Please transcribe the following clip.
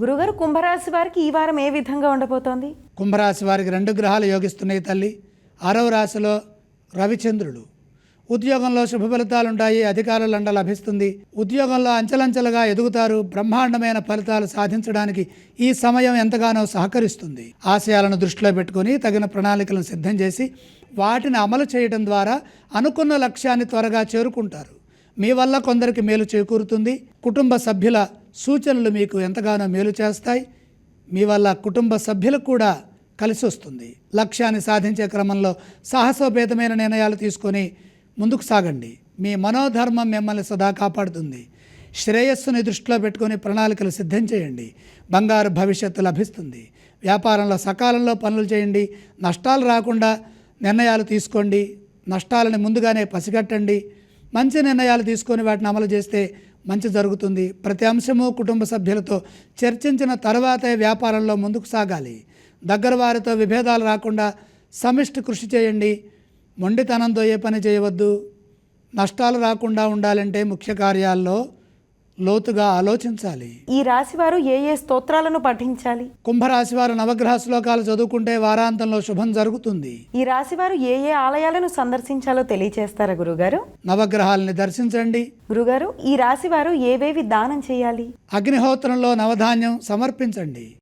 గురుగారు కుంభరాశి వారికి ఈ వారం ఏ విధంగా ఉండబోతోంది? కుంభరాశి వారికి రెండు గ్రహాలు యోగిస్తున్నాయి తల్లి. ఆరవ రాశిలో రవిచంద్రుడు. ఉద్యోగంలో శుభ ఫలితాలు ఉంటాయి అధికారుల లండ లభిస్తుంది. ఉద్యోగంలో అంచెలంచెలుగా ఎదుగుతారు బ్రహ్మాండమైన ఫలితాలు సాధించడానికి ఈ సమయం ఎంతగానో సహకరిస్తుంది. ఆశయాలను దృష్టిలో పెట్టుకొని తగిన ప్రణాళికలను సిద్ధం చేసి వాటిని అమలు చేయడం ద్వారా అనుకున్న లక్ష్యాన్ని త్వరగా చేరుకుంటారు. మీ వల్ల కొందరికి మేలు చేకూరుతుంది. కుటుంబ సభ్యుల సూచనలు మీకు ఎంతగానో మేలు చేస్తాయి. మీ వల్ల కుటుంబ సభ్యులకు కూడా కలిసి వస్తుంది. లక్ష్యాన్ని సాధించే క్రమంలో సాహసోపేతమైన నిర్ణయాలు తీసుకొని ముందుకు సాగండి. మీ మనోధర్మం మిమ్మల్ని సదా కాపాడుతుంది. శ్రేయస్సుని దృష్టిలో పెట్టుకొని ప్రణాళికలు సిద్ధం చేయండి. బంగారు భవిష్యత్తు లభిస్తుంది. వ్యాపారంలో సకాలంలో పనులు చేయండి. నష్టాలు రాకుండా నిర్ణయాలు తీసుకోండి. నష్టాలను ముందుగానే పసిగట్టండి. మంచి నిర్ణయాలు తీసుకొని వాటిని అమలు చేస్తే మంచి జరుగుతుంది. ప్రతి అంశము కుటుంబ సభ్యులతో చర్చించిన తర్వాతే వ్యాపారంలో ముందుకు సాగాలి. దగ్గర వారితో విభేదాలు రాకుండా సమిష్టి కృషి చేయండి. మొండితనంతో ఏ పని చేయవద్దు. నష్టాలు రాకుండా ఉండాలంటే ముఖ్య కార్యాల్లో లోతుగా ఆలోచించాలి. ఈ రాశి వారు ఏ ఏ స్తోత్రాలను పఠించాలి? కుంభరాశి వారు నవగ్రహ శ్లోకాలు చదువుకుంటే వారాంతంలో శుభం జరుగుతుంది. ఈ రాశి వారు ఏ ఏ ఆలయాలను సందర్శించాలో తెలియచేస్తారా గురుగారు? నవగ్రహాలని దర్శించండి. గురుగారు ఈ రాశి వారు ఏవేవి దానం చేయాలి? అగ్నిహోత్రంలో నవధాన్యం సమర్పించండి.